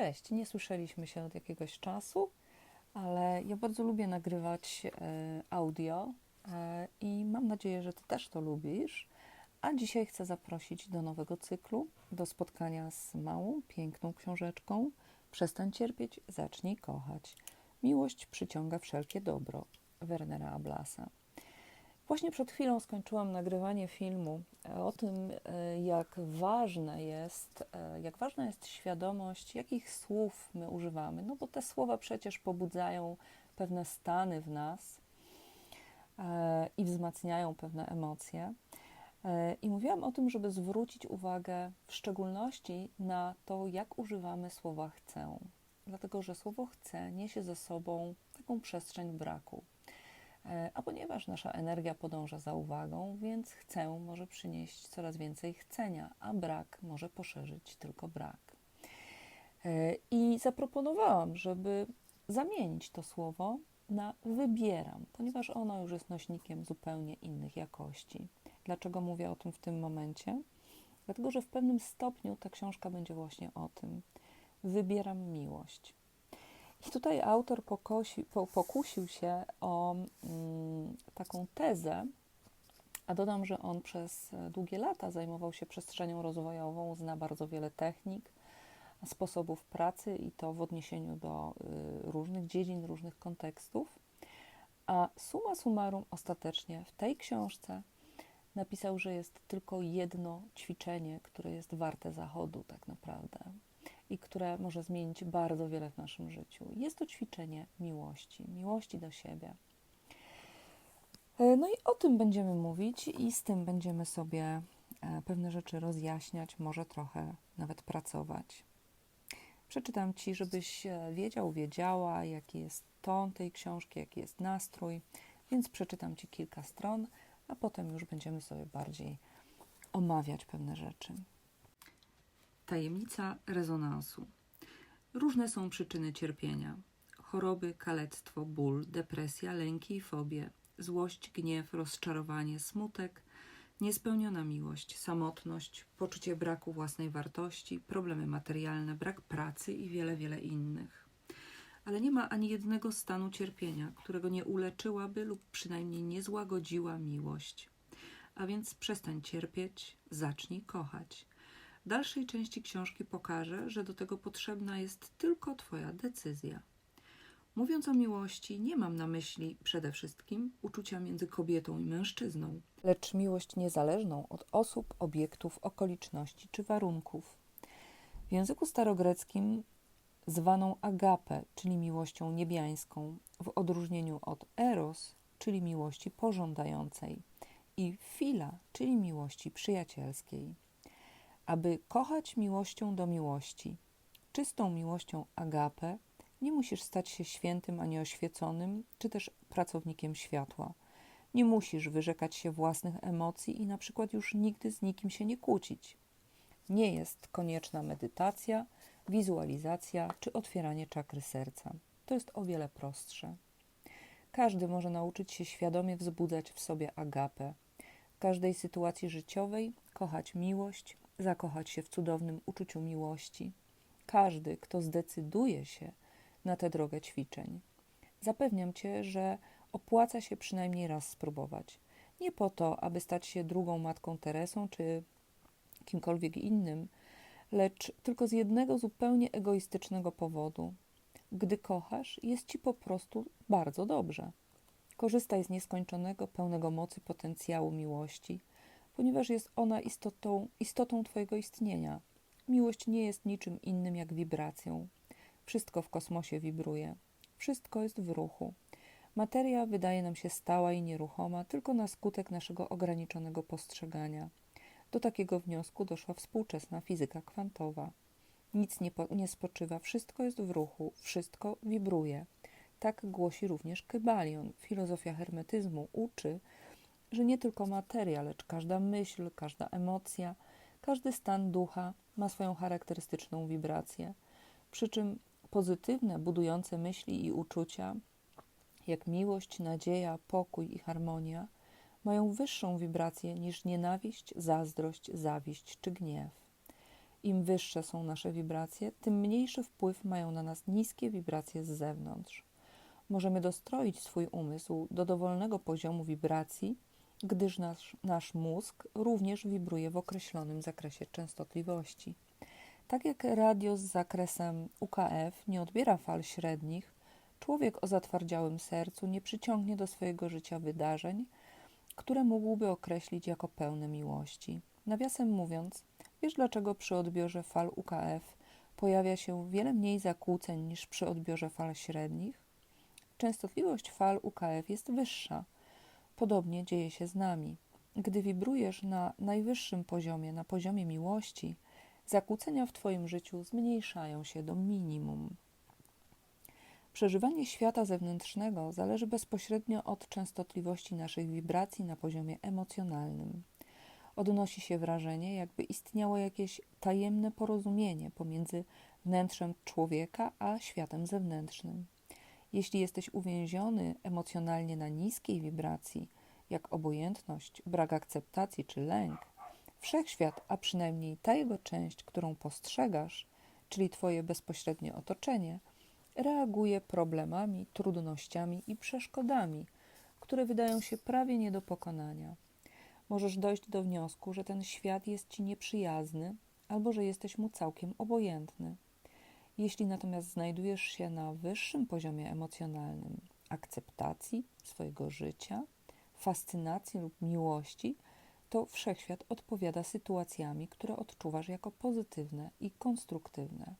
Cześć, nie słyszeliśmy się od jakiegoś czasu, ale ja bardzo lubię nagrywać e, audio e, i mam nadzieję, że Ty też to lubisz. A dzisiaj chcę zaprosić do nowego cyklu, do spotkania z małą, piękną książeczką. Przestań cierpieć, zacznij kochać. Miłość przyciąga wszelkie dobro. Wernera Ablasa. Właśnie przed chwilą skończyłam nagrywanie filmu o tym, e, jak ważne jest, e, jak ważna jest świadomość, jakich słów my używamy. No bo te słowa przecież pobudzają pewne stany w nas e, i wzmacniają pewne emocje. I mówiłam o tym, żeby zwrócić uwagę w szczególności na to, jak używamy słowa chcę. Dlatego, że słowo chcę niesie ze sobą taką przestrzeń braku E, a ponieważ nasza energia podąża za uwagą, więc chcę może przynieść coraz więcej chcenia, a brak może poszerzyć tylko brak. E, I zaproponowałam, żeby zamienić to słowo na wybieram, ponieważ ono już jest nośnikiem zupełnie innych jakości. Dlaczego mówię o tym w tym momencie? Dlatego, że w pewnym stopniu ta książka będzie właśnie o tym. Wybieram miłość. I tutaj autor pokosi, po, pokusił się o mm, taką tezę, a dodam, że on przez długie lata zajmował się przestrzenią rozwojową, zna bardzo wiele technik, sposobów pracy i to w odniesieniu do y, różnych dziedzin, różnych kontekstów. A summa summarum, ostatecznie w tej książce napisał, że jest tylko jedno ćwiczenie, które jest warte zachodu, tak naprawdę które może zmienić bardzo wiele w naszym życiu. Jest to ćwiczenie miłości, miłości do siebie. E, no i o tym będziemy mówić i z tym będziemy sobie e, pewne rzeczy rozjaśniać, może trochę nawet pracować. Przeczytam Ci, żebyś e, wiedział, wiedziała, jaki jest ton tej książki, jaki jest nastrój, więc przeczytam Ci kilka stron, a potem już będziemy sobie bardziej omawiać pewne rzeczy. Tajemnica rezonansu. Różne są przyczyny cierpienia: choroby, kalectwo, ból, depresja, lęki i fobie, złość, gniew, rozczarowanie, smutek, niespełniona miłość, samotność, poczucie braku własnej wartości, problemy materialne, brak pracy i wiele, wiele innych. Ale nie ma ani jednego stanu cierpienia, którego nie uleczyłaby lub przynajmniej nie złagodziła miłość. A więc przestań cierpieć, zacznij kochać dalszej części książki pokażę, że do tego potrzebna jest tylko Twoja decyzja. Mówiąc o miłości, nie mam na myśli przede wszystkim uczucia między kobietą i mężczyzną, lecz miłość niezależną od osób, obiektów, okoliczności czy warunków. W języku starogreckim zwaną agapę, czyli miłością niebiańską, w odróżnieniu od eros, czyli miłości pożądającej, i fila, czyli miłości przyjacielskiej aby kochać miłością do miłości, czystą miłością agape, nie musisz stać się świętym ani oświeconym, czy też pracownikiem światła. Nie musisz wyrzekać się własnych emocji i na przykład już nigdy z nikim się nie kłócić. Nie jest konieczna medytacja, wizualizacja czy otwieranie czakry serca. To jest o wiele prostsze. Każdy może nauczyć się świadomie wzbudzać w sobie agapę. W każdej sytuacji życiowej kochać miłość, zakochać się w cudownym uczuciu miłości. Każdy, kto zdecyduje się na tę drogę ćwiczeń. Zapewniam cię, że opłaca się przynajmniej raz spróbować. Nie po to, aby stać się drugą matką Teresą czy kimkolwiek innym, lecz tylko z jednego zupełnie egoistycznego powodu. Gdy kochasz, jest ci po prostu bardzo dobrze. Korzystaj z nieskończonego, pełnego mocy potencjału miłości ponieważ jest ona istotą, istotą Twojego istnienia. Miłość nie jest niczym innym jak wibracją. Wszystko w kosmosie wibruje, wszystko jest w ruchu. Materia wydaje nam się stała i nieruchoma tylko na skutek naszego ograniczonego postrzegania. Do takiego wniosku doszła współczesna fizyka kwantowa. Nic nie, po, nie spoczywa, wszystko jest w ruchu, wszystko wibruje. Tak głosi również Kybalion. Filozofia hermetyzmu uczy, że nie tylko materia, lecz każda myśl, każda emocja, każdy stan ducha ma swoją charakterystyczną wibrację. Przy czym pozytywne, budujące myśli i uczucia, jak miłość, nadzieja, pokój i harmonia, mają wyższą wibrację niż nienawiść, zazdrość, zawiść czy gniew. Im wyższe są nasze wibracje, tym mniejszy wpływ mają na nas niskie wibracje z zewnątrz. Możemy dostroić swój umysł do dowolnego poziomu wibracji, gdyż nasz, nasz mózg również wibruje w określonym zakresie częstotliwości. Tak jak radio z zakresem UKF nie odbiera fal średnich, człowiek o zatwardziałym sercu nie przyciągnie do swojego życia wydarzeń, które mógłby określić jako pełne miłości. Nawiasem mówiąc, wiesz dlaczego przy odbiorze fal UKF pojawia się wiele mniej zakłóceń niż przy odbiorze fal średnich? Częstotliwość fal UKF jest wyższa. Podobnie dzieje się z nami. Gdy wibrujesz na najwyższym poziomie, na poziomie miłości, zakłócenia w Twoim życiu zmniejszają się do minimum. Przeżywanie świata zewnętrznego zależy bezpośrednio od częstotliwości naszych wibracji na poziomie emocjonalnym. Odnosi się wrażenie, jakby istniało jakieś tajemne porozumienie pomiędzy wnętrzem człowieka a światem zewnętrznym. Jeśli jesteś uwięziony emocjonalnie na niskiej wibracji, jak obojętność, brak akceptacji czy lęk, wszechświat, a przynajmniej ta jego część, którą postrzegasz, czyli Twoje bezpośrednie otoczenie, reaguje problemami, trudnościami i przeszkodami, które wydają się prawie nie do pokonania. Możesz dojść do wniosku, że ten świat jest ci nieprzyjazny albo że jesteś mu całkiem obojętny. Jeśli natomiast znajdujesz się na wyższym poziomie emocjonalnym akceptacji swojego życia, fascynacji lub miłości, to wszechświat odpowiada sytuacjami, które odczuwasz jako pozytywne i konstruktywne.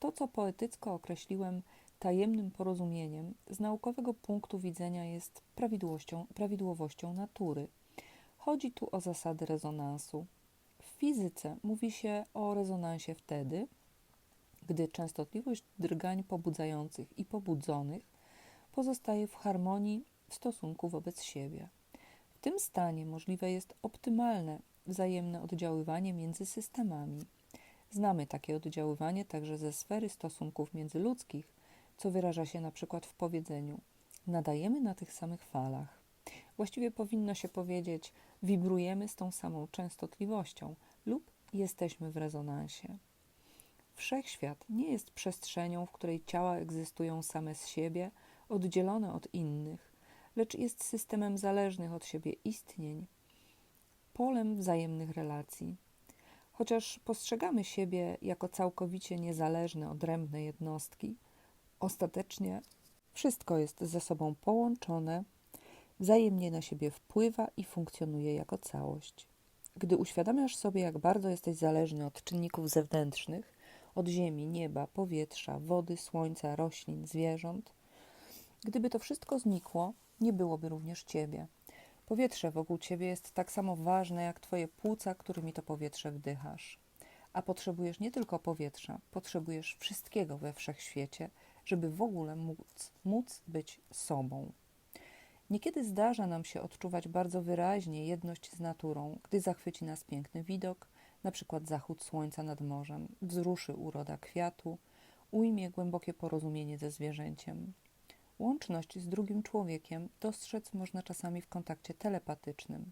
To, co poetycko określiłem tajemnym porozumieniem, z naukowego punktu widzenia jest prawidłowością, prawidłowością natury. Chodzi tu o zasady rezonansu. W fizyce mówi się o rezonansie wtedy, gdy częstotliwość drgań pobudzających i pobudzonych pozostaje w harmonii w stosunku wobec siebie. W tym stanie możliwe jest optymalne wzajemne oddziaływanie między systemami. Znamy takie oddziaływanie także ze sfery stosunków międzyludzkich, co wyraża się na przykład w powiedzeniu nadajemy na tych samych falach. Właściwie powinno się powiedzieć wibrujemy z tą samą częstotliwością lub jesteśmy w rezonansie. Wszechświat nie jest przestrzenią, w której ciała egzystują same z siebie, oddzielone od innych, lecz jest systemem zależnych od siebie istnień, polem wzajemnych relacji. Chociaż postrzegamy siebie jako całkowicie niezależne, odrębne jednostki, ostatecznie wszystko jest ze sobą połączone, wzajemnie na siebie wpływa i funkcjonuje jako całość. Gdy uświadamiasz sobie, jak bardzo jesteś zależny od czynników zewnętrznych, od ziemi, nieba, powietrza, wody, słońca, roślin, zwierząt, gdyby to wszystko znikło, nie byłoby również ciebie. Powietrze wokół ciebie jest tak samo ważne jak twoje płuca, którymi to powietrze wdychasz. A potrzebujesz nie tylko powietrza, potrzebujesz wszystkiego we wszechświecie, żeby w ogóle móc, móc być sobą. Niekiedy zdarza nam się odczuwać bardzo wyraźnie jedność z naturą, gdy zachwyci nas piękny widok, na przykład zachód słońca nad morzem, wzruszy uroda kwiatu, ujmie głębokie porozumienie ze zwierzęciem. Łączność z drugim człowiekiem dostrzec można czasami w kontakcie telepatycznym,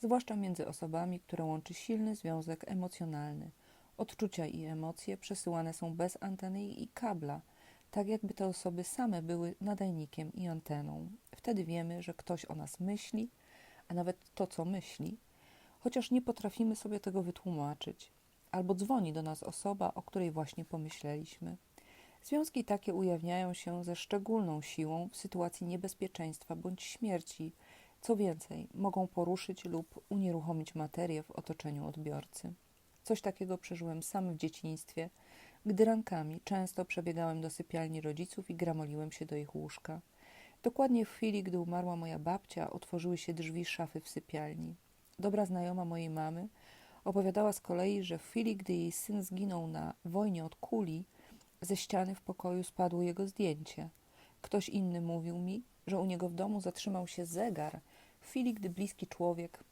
zwłaszcza między osobami, które łączy silny związek emocjonalny. Odczucia i emocje przesyłane są bez anteny i kabla, tak jakby te osoby same były nadajnikiem i anteną. Wtedy wiemy, że ktoś o nas myśli, a nawet to, co myśli, chociaż nie potrafimy sobie tego wytłumaczyć, albo dzwoni do nas osoba, o której właśnie pomyśleliśmy. Związki takie ujawniają się ze szczególną siłą w sytuacji niebezpieczeństwa bądź śmierci. Co więcej, mogą poruszyć lub unieruchomić materię w otoczeniu odbiorcy. Coś takiego przeżyłem sam w dzieciństwie, gdy rankami często przebiegałem do sypialni rodziców i gramoliłem się do ich łóżka. Dokładnie w chwili, gdy umarła moja babcia, otworzyły się drzwi szafy w sypialni. Dobra znajoma mojej mamy opowiadała z kolei, że w chwili, gdy jej syn zginął na wojnie od kuli, ze ściany w pokoju spadło jego zdjęcie. Ktoś inny mówił mi, że u niego w domu zatrzymał się zegar w chwili, gdy bliski człowiek,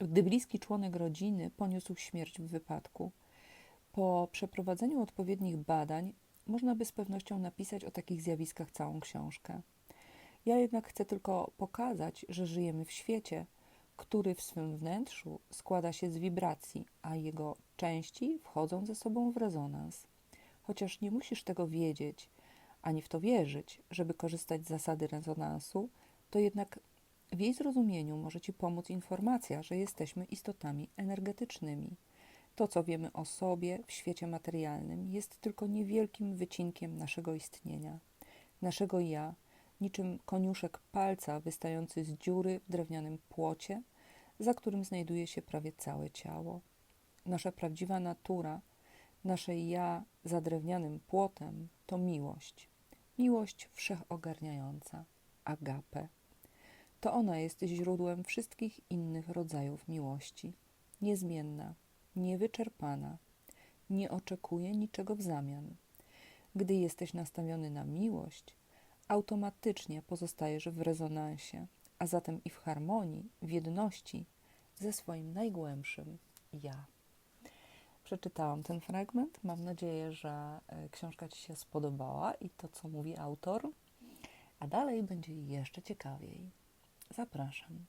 gdy bliski członek rodziny poniósł śmierć w wypadku. Po przeprowadzeniu odpowiednich badań można by z pewnością napisać o takich zjawiskach całą książkę. Ja jednak chcę tylko pokazać, że żyjemy w świecie, który w swym wnętrzu składa się z wibracji, a jego części wchodzą ze sobą w rezonans. Chociaż nie musisz tego wiedzieć, ani w to wierzyć, żeby korzystać z zasady rezonansu, to jednak w jej zrozumieniu może Ci pomóc informacja, że jesteśmy istotami energetycznymi. To, co wiemy o sobie w świecie materialnym, jest tylko niewielkim wycinkiem naszego istnienia, naszego ja, niczym koniuszek palca wystający z dziury w drewnianym płocie, za którym znajduje się prawie całe ciało. Nasza prawdziwa natura, nasze ja za drewnianym płotem to miłość. Miłość wszechogarniająca, agape. To ona jest źródłem wszystkich innych rodzajów miłości. Niezmienna, niewyczerpana, nie oczekuje niczego w zamian. Gdy jesteś nastawiony na miłość, automatycznie pozostajesz w rezonansie, a zatem i w harmonii, w jedności ze swoim najgłębszym ja. Przeczytałam ten fragment. Mam nadzieję, że e, książka Ci się spodobała i to, co mówi autor. A dalej będzie jeszcze ciekawiej. Zapraszam.